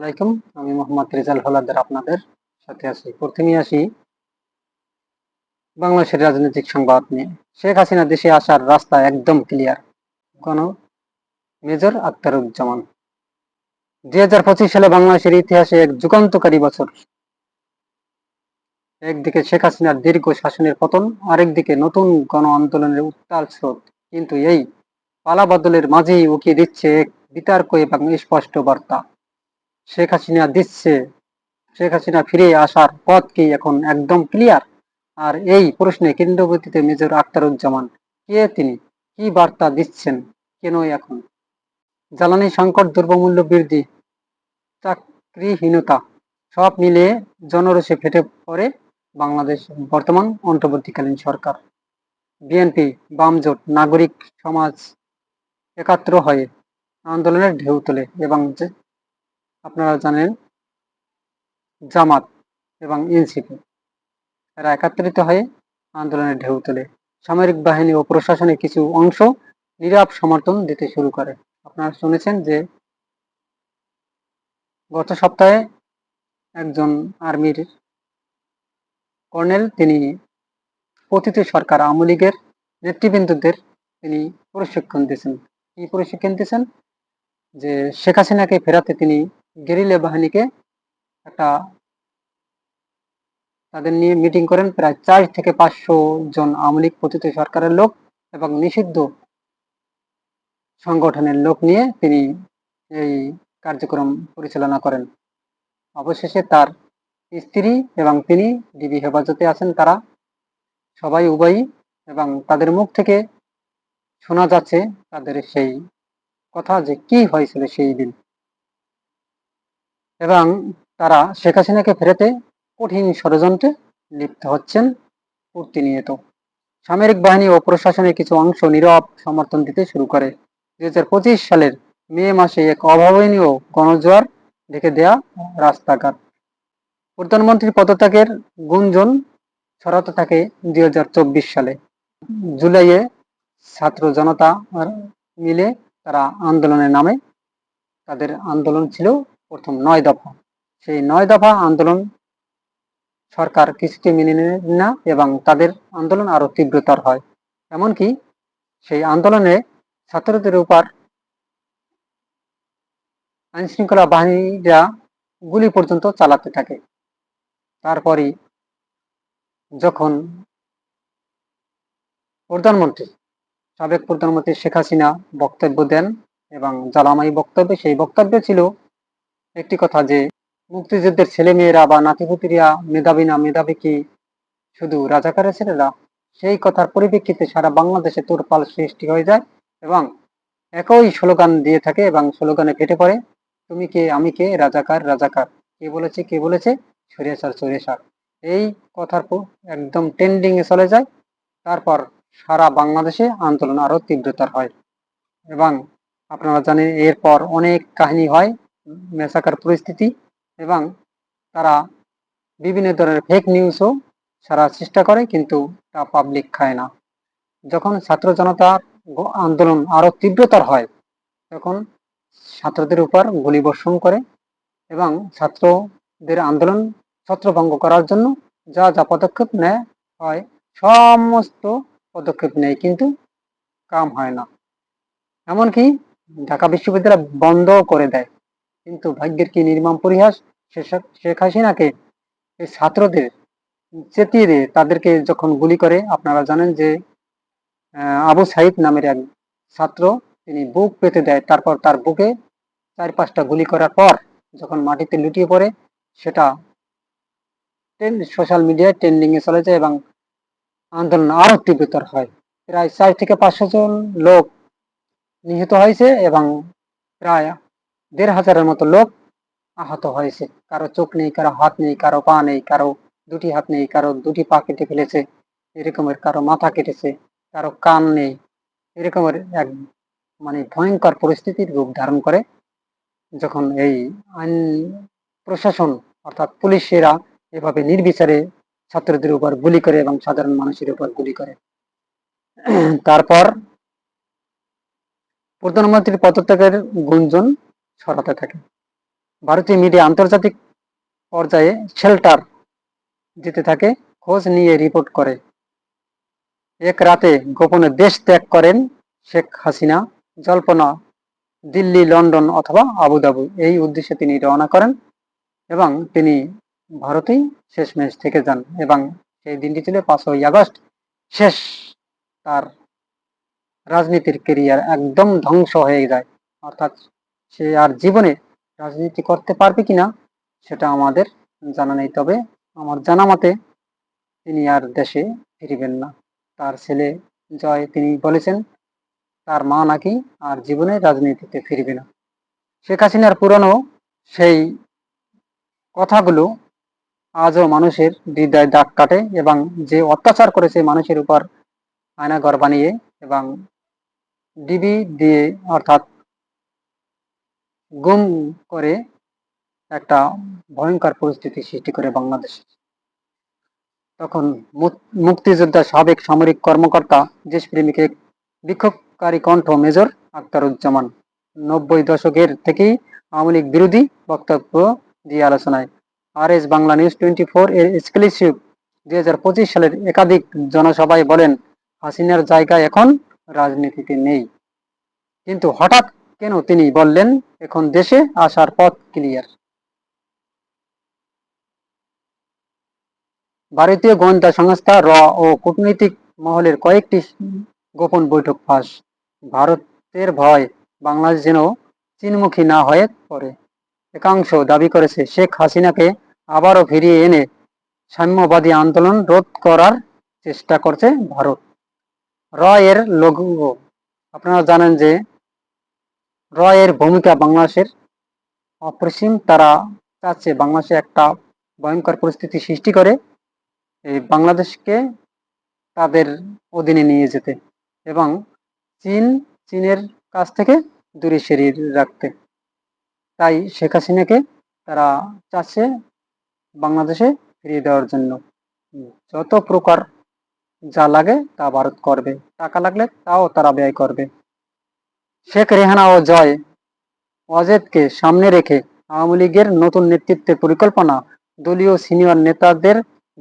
আলাইকুম। আমি মোহাম্মদ রেজাল হলাদার আপনাদের সাথে আছি। প্রথমেই আসি বাংলাদেশের রাজনৈতিক সংবাদ নিয়ে। শেখ হাসিনা দেশে আসার রাস্তা একদম ক্লিয়ার কোন মেজর আক্তারুজ্জামান দুই হাজার পঁচিশ সালে বাংলাদেশের ইতিহাসে এক যুগান্তকারী বছর। একদিকে শেখ হাসিনার দীর্ঘ শাসনের পতন, আরেকদিকে নতুন গণ আন্দোলনের উত্তাল স্রোত। কিন্তু এই পালা বদলের মাঝেই উকিয়ে দিচ্ছে এক বিতর্ক এবং স্পষ্ট বার্তা। শেখ হাসিনা দিচ্ছে, শেখ হাসিনা ফিরে আসার পথ কি এখন একদম ক্লিয়ার আর এই প্রশ্নে কেন্দ্রবর্তীতে মেজর আখতারুজ্জামান, কে তিনি? কি বার্তা দিচ্ছেন কেন এখন? জ্বালানি সংকট, দ্রব্যমূল্য বৃদ্ধি, চাকরিহীনতা, সব মিলিয়ে জনরসে ফেটে পড়ে বাংলাদেশ বর্তমান অন্তর্বর্তীকালীন সরকার। বিএনপি বামজোট, নাগরিক সমাজ একাত্র হয়ে আন্দোলনের ঢেউ তোলে এবং আপনারা জানেন জামাত এবং এনসিপি। এরা একাত্রিত হয়ে আন্দোলনের ঢেউ তোলে। সামরিক বাহিনী ও প্রশাসনের কিছু অংশ নীরব সমর্থন দিতে শুরু করে। আপনারা শুনেছেন যে গত সপ্তাহে একজন আর্মির কর্নেল, তিনি পতিত সরকার আওয়ামী লীগের নেতৃবৃন্দদের তিনি প্রশিক্ষণ দিয়েছেন। কি প্রশিক্ষণ দিয়েছেন? যে শেখ হাসিনাকে ফেরাতে তিনি গেরিলা বাহিনীকে একটা তাদের নিয়ে মিটিং করেন। প্রায় চার থেকে পাঁচশো জন আওয়ামী লীগ পতিত সরকারের লোক এবং নিষিদ্ধ সংগঠনের লোক নিয়ে তিনি এই কার্যক্রম পরিচালনা করেন। অবশেষে তার স্ত্রী এবং তিনি ডিবি হেফাজতে আছেন। তারা সবাই উভয়ই এবং তাদের মুখ থেকে শোনা যাচ্ছে তাদের সেই কথা যে কি হয়েছিল সেই দিন। এবং তারা শেখ হাসিনাকে ফেরাতে কঠিন ষড়যন্ত্রে লিপ্ত হচ্ছেন প্রতিনিয়ত। সামরিক বাহিনী ও প্রশাসনের কিছু অংশ নীরব সমর্থন দিতে শুরু করে। দুই হাজার পঁচিশ সালের মে মাসে এক অভাবনীয় গণজোয়ার দেখে দেয়া রাস্তাঘাট। প্রধানমন্ত্রীর পদত্যাগের গুঞ্জন ছড়াতে থাকে দুই হাজার চব্বিশ সালে। জুলাইয়ে ছাত্র জনতা মিলে তারা আন্দোলনের নামে তাদের আন্দোলন ছিল প্রথম নয় দফা। সেই নয় দফা আন্দোলন সরকার কিছুতে মেনে নেয় না এবং তাদের আন্দোলন আরও তীব্রতর হয়। এমনকি সেই আন্দোলনে ছাত্রদের উপর আইন শৃঙ্খলা বাহিনীরা গুলি পর্যন্ত চালাতে থাকে। তারপরে যখন প্রধানমন্ত্রী, সাবেক প্রধানমন্ত্রী শেখ হাসিনা বক্তব্য দেন এবং জালামাই বক্তব্যে সেই বক্তব্য ছিল একটি কথা যে, মুক্তিযুদ্ধের ছেলে মেয়েরা বা নাতিপুতিরা মেধাবী না মেধাবী কি শুধু রাজাকারের ছেলেরা? সেই কথার পরিপ্রেক্ষিতে সারা বাংলাদেশে তোরপাল সৃষ্টি হয়ে যায় এবং একই স্লোগান দিয়ে থাকে এবং স্লোগানে ফেটে পড়ে, তুমি কে, আমি কে? রাজাকার রাজাকার। কে বলেছে কে বলেছে? সরিয়াসার সরিয়াসার এই কথার একদম ট্রেন্ডিং এ চলে যায়। তারপর সারা বাংলাদেশে আন্দোলন আরও তীব্রতার হয় এবং আপনারা জানেন এরপর অনেক কাহিনী হয়। মেসাকার পরিস্থিতি এবং তারা বিভিন্ন ধরনের ফেক নিউজও সারা চেষ্টা করে, কিন্তু তা পাবলিক খায় না। যখন ছাত্র জনতার আন্দোলন আরও তীব্রতর হয়, তখন ছাত্রদের উপর গুলিবর্ষণ করে এবং ছাত্রদের আন্দোলন ছত্রভঙ্গ করার জন্য যা যা পদক্ষেপ নেয় হয়, সমস্ত পদক্ষেপ নেয়, কিন্তু কাম হয় না। এমনকি ঢাকা বিশ্ববিদ্যালয় বন্ধ করে দেয়। কিন্তু ভাগ্যের কি নির্মম পরিহাস? শেখ হাসিনাকে ছাত্রদের চেতিয়ে দিয়ে তাদেরকে যখন গুলি করে, আপনারা জানেন যে আবু সাইদ নামের এক ছাত্র, তিনি বুক পেতে দেয়। তারপর তার বুকে চার পাঁচটা গুলি করার পর যখন মাটিতে লুটিয়ে পড়ে, সেটা সোশ্যাল মিডিয়ায় ট্রেন্ডিং এ চলে যায় এবং আন্দোলন আরও তীব্রতর হয়। প্রায় চার থেকে পাঁচশো জন লোক নিহত হয়েছে এবং প্রায় দেড় হাজারের মতো লোক আহত হয়েছে। কারও চোখ নেই, কারও হাত নেই, কারও পা নেই, কারও দুটি হাত নেই, কারও দুটি পা কেটে ফেলেছে, এরকমের কারও মাথা কেটেছে, কারও কান নেই, এরকমের এক মানে ভয়ঙ্কর পরিস্থিতির রূপ ধারণ করে। যখন এই আইন প্রশাসন অর্থাৎ পুলিশেরা এভাবে নির্বিচারে ছাত্রদের উপর গুলি করে এবং সাধারণ মানুষের উপর গুলি করে। তারপর প্রধানমন্ত্রীর পদত্যাগের গুঞ্জন ছড়াতে থাকে। ভারতীয় মিডিয়া আন্তর্জাতিক পর্যায়ে শেল্টার দিতে থাকে, খোঁজ নিয়ে রিপোর্ট করে। এক রাতে গোপনে দেশ ত্যাগ করেন শেখ হাসিনা। জল্পনা, দিল্লি, লন্ডন অথবা আবুধাবি, এই উদ্দেশ্যে তিনি রওনা করেন এবং তিনি ভারতেই শেষ শেষমেশ থেকে যান এবং সেই দিনটি ছিল পাঁচই আগস্ট। শেষ তার রাজনীতির কেরিয়ার একদম ধ্বংস হয়ে যায়। অর্থাৎ সে আর জীবনে রাজনীতি করতে পারবে কিনা, সেটা আমাদের জানা নেই। তবে আমার জানা মতে তিনি আর দেশে ফিরবেন না। তার ছেলে জয়, তিনি বলেছেন, তার মা নাকি আর জীবনে রাজনীতিতে ফিরবে না। শেখ হাসিনার পুরনো সেই কথাগুলো আজও মানুষের হৃদয় দাগ কাটে এবং যে অত্যাচার করেছে মানুষের উপর আয়নাঘর বানিয়ে এবং ডিবি দিয়ে, অর্থাৎ গুম করে একটা ভয়ঙ্কর পরিস্থিতি সৃষ্টি করে বাংলাদেশে। তখন মুক্তিযোদ্ধা সাবেক সামরিক কর্মকর্তা, দেশপ্রেমিক এক বিক্ষোভকারী কণ্ঠ মেজর আখতারুজ্জামান নব্বই দশকের থেকেই আওয়ামী লীগ বিরোধী বক্তব্য দিয়ে আলোচনায়। R S Bangla news twenty four এর এক্সক্লুসিভ দুই হাজার পঁচিশ সালের একাধিক জনসভায় বলেন, হাসিনার জায়গা এখন রাজনীতিতে নেই। কিন্তু হঠাৎ কেন তিনি বললেন এখন দেশে আসার পথ ক্লিয়ার ভারতীয় গোয়েন্দা সংস্থা র ও কূটনৈতিক মহলের কয়েকটি গোপন বৈঠক ফাঁস। ভারতের ভয় বাংলাদেশ যেন চীনমুখী না হয়ে পড়ে। একাংশ দাবি করেছে শেখ হাসিনাকে আবারও ফিরিয়ে এনে সাম্যবাদী আন্দোলন রোধ করার চেষ্টা করছে ভারত। র এর লঘু আপনারা জানেন যে র এর ভূমিকা বাংলাদেশের অপরিসীম। তারা চাচ্ছে বাংলাদেশে একটা ভয়ঙ্কর পরিস্থিতি সৃষ্টি করে, এই বাংলাদেশকে তাদের অধীনে নিয়ে যেতে এবং চীন, চীনের কাছ থেকে দূরে সরিয়ে রাখতে। তাই শেখ হাসিনাকে তারা চাচ্ছে বাংলাদেশে ফিরিয়ে দেওয়ার জন্য। যত প্রকার যা লাগে তা ভারত করবে। টাকা লাগলে তাও তারা ব্যয় করবে। শেখ রেহানা ও জয় অজেদকে সামনে রেখে আওয়ামী লীগের নতুন নেতৃত্বের পরিকল্পনা দলীয় সিনিয়র নেতাদের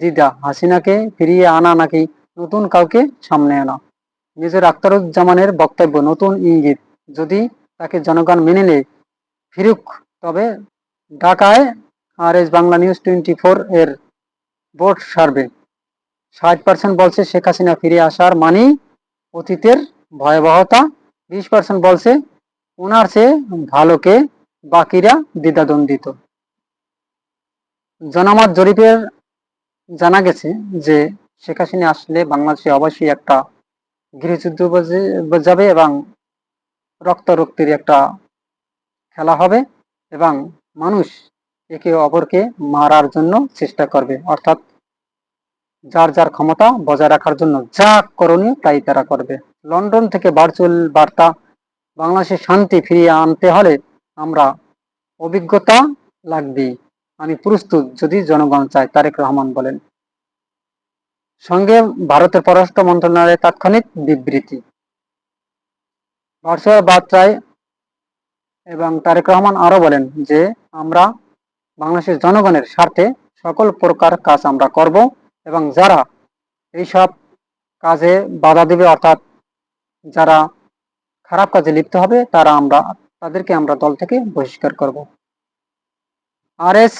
দিদা হাসিনাকে ফিরিয়ে আনা নাকি নতুন কাউকে সামনে আনা? মেজর আখতারুজ্জামানের বক্তব্য, নতুন ইঙ্গিত। যদি তাকে জনগণ মেনে নেয়, ফিরুক, তবে ঢাকায় R S Bangla news twenty four এর ভোট সার্ভে ষাট পার্সেন্ট বলছে শেখ হাসিনা ফিরে আসার মানেই অতীতের ভয়াবহতা বিশ পার্সেন্ট বলছে ওনার চেয়ে ভালোকে বাকিরা দ্বিধাদ্বন্দ্বিত। জনমত জরিপের জানা গেছে যে, শেখ হাসিনা আসলে বাংলাদেশে অবশ্যই একটা গৃহযুদ্ধ যাবে এবং রক্তারক্তির একটা খেলা হবে এবং মানুষ একে অপরকে মারার জন্য চেষ্টা করবে। অর্থাৎ যার যার ক্ষমতা বজায় রাখার জন্য যা করণীয় তাই তারা করবে। লন্ডন থেকে ভার্চুয়াল বার্তা বাংলাদেশে শান্তি ফিরিয়ে আনতে হলে আমরা অভিজ্ঞতা লাগবে আমি প্রস্তুত, যদি জনগণ চায়, তারেক রহমান বলেন। সঙ্গে ভারতের পররাষ্ট্র মন্ত্রণালয়ের তাৎক্ষণিক বিবৃতি। ভার্চুয়াল বার্তায় এবং তারেক রহমান আরও বলেন যে, আমরা বাংলাদেশের জনগণের স্বার্থে সকল প্রকার কাজ আমরা করব এবং যারা এইসব কাজে বাধা দেবে অর্থাৎ যারা খারাপ কাজে লিপ্ত হবে, তারা আমরা, তাদেরকে আমরা দল থেকে বহিষ্কার করব। R S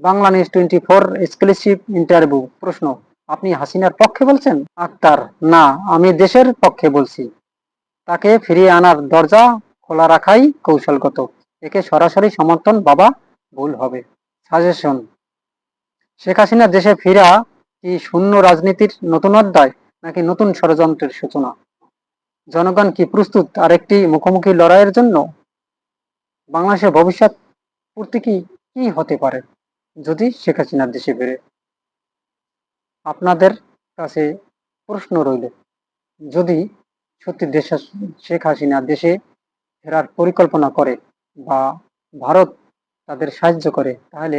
Bangla news twenty four exclusive interview প্রশ্ন, আপনি হাসিনার পক্ষে বলছেন? আক্তার, না, আমি দেশের পক্ষে বলছি। তাকে ফিরিয়ে আনার দরজা খোলা রাখাই কৌশলগত। একে সরাসরি সমর্থন বাবা ভুল হবে। সাজেশন শেখ হাসিনা দেশে ফিরা কি শূন্য রাজনীতির নতুন অধ্যায় নাকি নতুন ষড়যন্ত্রের সূচনা? জনগণ কি প্রস্তুত আরেকটি মুখোমুখি লড়াইয়ের জন্য? বাংলাদেশের ভবিষ্যৎ পূর্তি কি কি হতে পারে? যদি শেখ হাসিনার দেশে ফিরে। আপনাদের কাছে প্রশ্ন রইল, যদি সত্যি দেশ, শেখ হাসিনা দেশে ফেরার পরিকল্পনা করে বা ভারত তাদের সাহায্য করে, তাহলে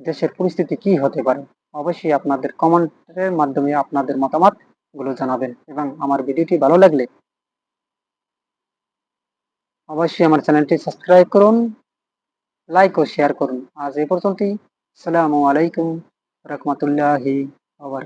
দেশের পরিস্থিতি কি হতে পারে? অবশ্যই আপনাদের কমেন্টের মাধ্যমে আপনাদের মতামতগুলো জানাবেন এবং আমার ভিডিওটি ভালো লাগলে অবশ্যই আমার চ্যানেলটি সাবস্ক্রাইব করুন লাইক ও শেয়ার করুন আজ এ পর্যন্তই আসসালামু আলাইকুম রহমতুল্লাহি আবার